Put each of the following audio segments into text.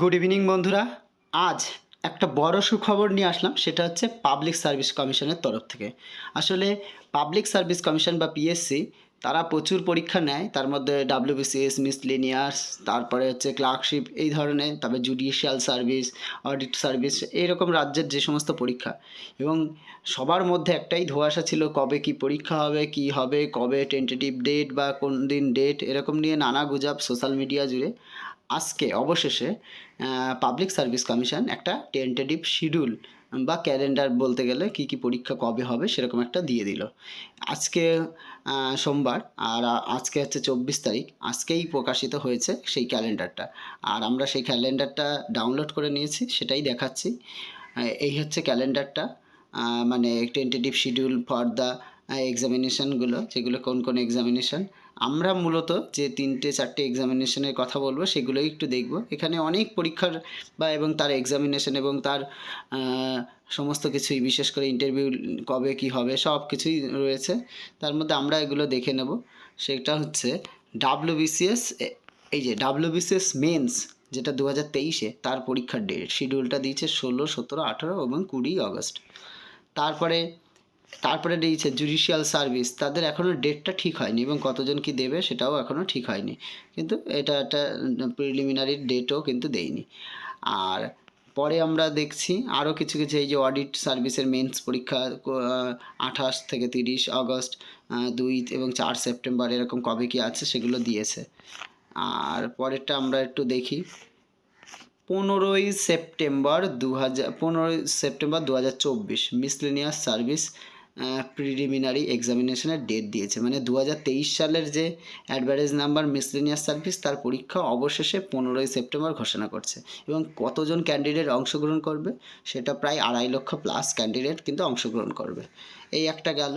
Good evening বন্ধুরা। আজ একটা বড় সুখবর নিয়ে আসলাম, সেটা হচ্ছে পাবলিক সার্ভিস কমিশনের তরফ থেকে। আসলে পাবলিক সার্ভিস কমিশন বা পিএসসি তারা প্রচুর পরীক্ষা নেয়, তার মধ্যে ডাব্লিউবিসিএস মিসলিনিয়ার্স তারপরে হচ্ছে ক্লার্কশিপ এই ধরনের, তারপরে জুডিশিয়াল সার্ভিস অডিট সার্ভিস এইরকম রাজ্যের যে সমস্ত পরীক্ষা। এবং সবার মধ্যে একটাই ধোঁয়াশা ছিল, কবে কি পরীক্ষা হবে, কি হবে, কবে টেন্টেটিভ ডেট বা কোন দিন ডেট এরকম নিয়ে নানা গুজব সোশ্যাল মিডিয়া জুড়ে। আজকে, অবশেষে পাবলিক সার্ভিস কমিশন একটা টেন্টেটিভ শিডিউল বা ক্যালেন্ডার বলতে গেলে কি কি পরীক্ষা কবে হবে সেরকম একটা দিয়ে দিল। আজকে সোমবার আর আজকে হচ্ছে চব্বিশ তারিখ, আজকেই প্রকাশিত হয়েছে সেই ক্যালেন্ডারটা আর আমরা সেই ক্যালেন্ডারটা ডাউনলোড করে নিয়েছি, সেটাই দেখাচ্ছি। এই হচ্ছে ক্যালেন্ডারটা মানে টেন্টেটিভ শিডিউল ফর দ্য এক্সামিনেশনগুলো যেগুলো কোন কোন এক্সামিনেশান আমরা মূলত যে তিনটে, চারটে এক্সামিনেশনের কথা বলব, সেগুলোই একটু দেখব। এখানে অনেক পরীক্ষার বা এবং তার এক্সামিনেশন এবং তার সমস্ত কিছুই, বিশেষ করে ইন্টারভিউ কবে কি হবে, সব কিছুই রয়েছে। তার মধ্যে আমরা এগুলো দেখে নেব। সেটা হচ্ছে ডাব্লিউবিসিএস এই যে ডাব্লিউবিসিএস মেন্স যেটা দু হাজার তেইশে, তার পরীক্ষার ডেট শিডিউলটা দিয়েছে ষোলো, সতেরো, আঠেরো এবং কুড়ি আগস্ট তারপরে তারপরে দিয়েছে জুডিশিয়াল সার্ভিস তাদের এখনও ডেটটা ঠিক হয়নি এবং কতজন কি দেবে সেটাও এখনও ঠিক হয়নি। কিন্তু এটা একটা প্রিলিমিনারি ডেটও কিন্তু দেয়নি। আর পরে আমরা দেখছি আরও কিছু কিছু এই যে অডিট সার্ভিসের মেন্স পরীক্ষা আঠাশ থেকে তিরিশ আগস্ট দুই এবং চার সেপ্টেম্বর এরকম কবে কি আছে সেগুলো দিয়েছে। আর পরেরটা আমরা একটু দেখি। পনেরোই সেপ্টেম্বর দু হাজার পনেরোই সেপ্টেম্বর দু হাজার চব্বিশ মিসলেনিয়াস সার্ভিস প্রিলিমিনারি এক্সামিনেশনের ডেট দিয়েছে। মানে দু হাজার তেইশ সালের যে অ্যাডভার্টাইজ নাম্বার মিসলেনিয়াস সার্ভিস তার পরীক্ষা অবশেষে পনেরোই সেপ্টেম্বর ঘোষণা করছে। এবং কতজন ক্যান্ডিডেট অংশগ্রহণ করবে, সেটা প্রায় আড়াই লক্ষ প্লাস ক্যান্ডিডেট কিন্তু অংশগ্রহণ করবে। এই একটা গেল।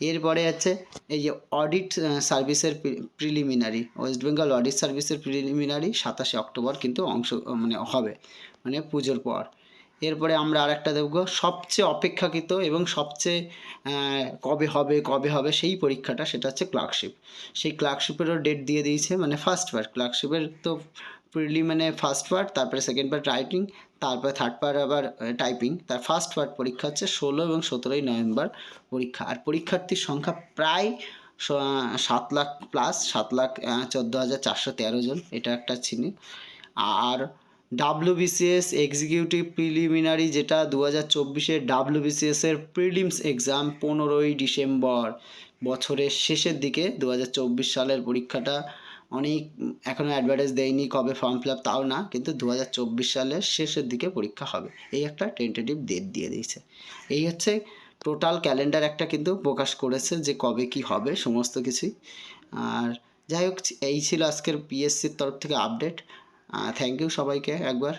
এরপরে আছে, এই যে অডিট সার্ভিসের প্রিলিমিনারি ওয়েস্ট বেঙ্গল অডিট সার্ভিসের প্রিলিমিনারি সাতাশে অক্টোবর কিন্তু অংশ মানে হবে মানে পুজোর পর। এরপরে আমরা আরেকটা দেখব। সবচেয়ে অপেক্ষাকৃত এবং সবচেয়ে কবে হবে কবে হবে সেই পরীক্ষাটা সেটা হচ্ছে ক্লার্কশিপ। সেই ক্লার্কশিপেরও ডেট দিয়ে দিয়েছে মানে ফার্স্ট পার্ট ক্লার্কশিপের তো প্রিলি মানে ফার্স্ট পার্ট তারপরে সেকেন্ড পার্ট রাইটিং তারপরে থার্ড পার্ট আবার টাইপিং তার ফার্স্ট পার্ট পরীক্ষা হচ্ছে ষোলো এবং সতেরোই নভেম্বর পরীক্ষা। আর পরীক্ষার্থীর সংখ্যা প্রায় সাত লাখ প্লাস সাত লাখ চোদ্দ হাজার চারশো তেরো জন। এটা একটা চিনি আর ডাব্লিউবিসিএস এক্সিকিউটিভ প্রিলিমিনারি যেটা দু হাজার চব্বিশে ডাব্লিউবিসিএসের প্রিলিমস এক্সাম পনেরোই ডিসেম্বর, বছরের শেষের দিকে দু হাজার চব্বিশ সালের পরীক্ষাটা। অনেক এখনও অ্যাডভার্টাইজ দেয়নি কবে ফর্ম ফিল আপ তাও না, কিন্তু দু হাজার চব্বিশ সালের শেষের দিকে পরীক্ষা হবে। এই একটা টেন্টেটিভ ডেট দিয়ে দিয়েছে। এই হচ্ছে টোটাল ক্যালেন্ডার একটা কিন্তু প্রকাশ করেছে যে কবে কি হবে, সমস্ত কিছুই। আর যাই হোক, এই ছিল আজকের পিএসসির তরফ থেকে আপডেট থ্যাংক ইউ সবাইকে একবার।